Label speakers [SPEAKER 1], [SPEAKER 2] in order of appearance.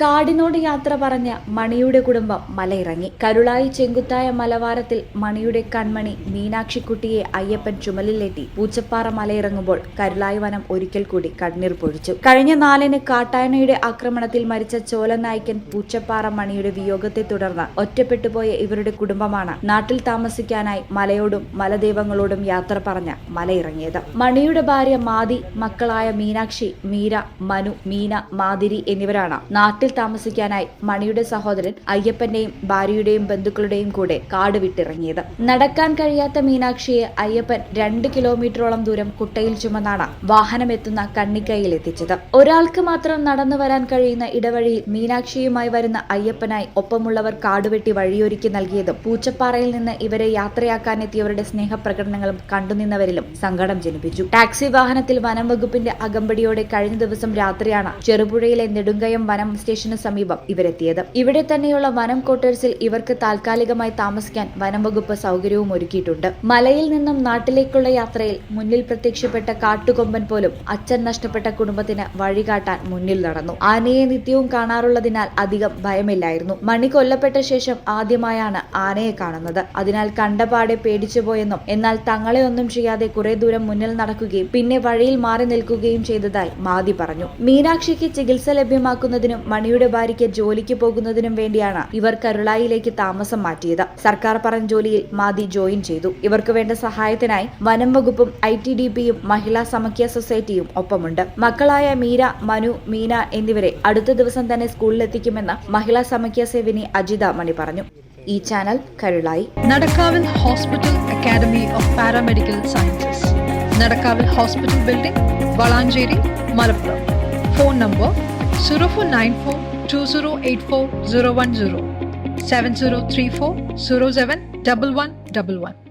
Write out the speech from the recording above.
[SPEAKER 1] കാടിനോട് യാത്ര പറഞ്ഞ മണിയുടെ കുടുംബം മലയിറങ്ങി. കരുളായി ചെങ്കുത്തായ മലവാരത്തിൽ മണിയുടെ കൺമണി മീനാക്ഷിക്കുട്ടിയെ അയ്യപ്പൻ ചുമലിലേറ്റി പൂച്ചപ്പാറ മലയിറങ്ങുമ്പോൾ കരുളായി വനം ഒരിക്കൽ കൂടി കണ്ണീർ പൊഴിച്ചു. കഴിഞ്ഞ നാലിന് കാട്ടായനയുടെ ആക്രമണത്തിൽ മരിച്ച ചോലനായ്ക്കൻ പൂച്ചപ്പാറ മണിയുടെ വിയോഗത്തെ തുടർന്ന് ഒറ്റപ്പെട്ടുപോയ ഇവരുടെ കുടുംബമാണ് നാട്ടിൽ താമസിക്കാനായി മലയോടും മലദൈവങ്ങളോടും യാത്ര പറഞ്ഞ മലയിറങ്ങിയത്. മണിയുടെ ഭാര്യ മാതി മക്കളായ മീനാക്ഷി മീര മനു മീന മാതിരി എന്നിവരാണ് നാട്ടിൽ താമസിക്കാനായി മണിയുടെ സഹോദരൻ അയ്യപ്പന്റെയും ഭാര്യയുടെയും ബന്ധുക്കളുടെയും കൂടെ കാട് വിട്ടിറങ്ങിയത്. നടക്കാൻ കഴിയാത്ത മീനാക്ഷിയെ അയ്യപ്പൻ രണ്ട് കിലോമീറ്ററോളം ദൂരം കുട്ടയിൽ ചുമന്നാണ് വാഹനമെത്തുന്ന കണ്ണിക്കൈയിൽ എത്തിച്ചത്. ഒരാൾക്ക് മാത്രം നടന്നു വരാൻ കഴിയുന്ന ഇടവഴിയിൽ മീനാക്ഷിയുമായി വരുന്ന അയ്യപ്പനായി ഒപ്പമുള്ളവർ കാടുവെട്ടി വഴിയൊരുക്കി നൽകിയതും പൂച്ചപ്പാറയിൽ നിന്ന് ഇവരെ യാത്രയാക്കാനെത്തിയവരുടെ സ്നേഹപ്രകടനങ്ങളും കണ്ടുനിന്നവരിലും സങ്കടം ജനിപ്പിച്ചു. ടാക്സി വാഹനത്തിൽ വനം വകുപ്പിന്റെ അകമ്പടിയോടെ കഴിഞ്ഞ ദിവസം രാത്രിയാണ് ചെറുപുഴയിലെ നെടുങ്കയം വനം സ്റ്റേഷന് സമീപം ഇവരെത്തിയത്. ഇവിടെ തന്നെയുള്ള വനം ക്വാർട്ടേഴ്സിൽ ഇവർക്ക് താൽക്കാലികമായി താമസിക്കാൻ വനം വകുപ്പ് സൗകര്യവും ഒരുക്കിയിട്ടുണ്ട്. മലയിൽ നിന്നും നാട്ടിലേക്കുള്ള യാത്രയിൽ മുന്നിൽ പ്രത്യക്ഷപ്പെട്ട കാട്ടുകൊമ്പൻ പോലും അച്ഛൻ നഷ്ടപ്പെട്ട കുടുംബത്തിന് വഴികാട്ടാൻ മുന്നിൽ നടന്നു. ആനയെ നിത്യവും കാണാറുള്ളതിനാൽ അധികം ഭയമില്ലായിരുന്നു. മണി കൊല്ലപ്പെട്ട ശേഷം ആദ്യമായാണ് ആനയെ കാണുന്നത്. അതിനാൽ കണ്ടപാടെ പേടിച്ചുപോയെന്നും എന്നാൽ തങ്ങളെ ഒന്നും ചെയ്യാതെ കുറെ ദൂരം മുന്നിൽ നടക്കുകയും പിന്നെ വഴിയിൽ മാറി നിൽക്കുകയും ചെയ്തതായി മാതി പറഞ്ഞു. മീനാക്ഷിക്ക് ചികിത്സ ലഭ്യമാക്കുന്നതിനും മണിയുടെ ഭാര്യയ്ക്ക് ജോലിക്ക് പോകുന്നതിനും വേണ്ടിയാണ് ഇവർ കരുളായിലേക്ക് താമസം മാറ്റിയത്. സർക്കാർ പറഞ്ഞ ജോലിയിൽ മാതി ജോയിൻ ചെയ്തു. ഇവർക്ക് വേണ്ട സഹായത്തിനായി വനം വകുപ്പും ഐ ടി ഡി പിയും മഹിളാ സമക്യ സൊസൈറ്റിയും ഒപ്പമുണ്ട്. മക്കളായ മീര മനു മീന എന്നിവരെ അടുത്ത ദിവസം തന്നെ സ്കൂളിലെത്തിക്കുമെന്ന് മഹിളാ സമക്യ സേവിനി അജിത മണി പറഞ്ഞു. ഈ channel Karulai.
[SPEAKER 2] Nadakkavil hospital academy of paramedical sciences. Nadakkavil hospital building Valanchery Malappuram. Phone number 0494 2084010 7034 071111.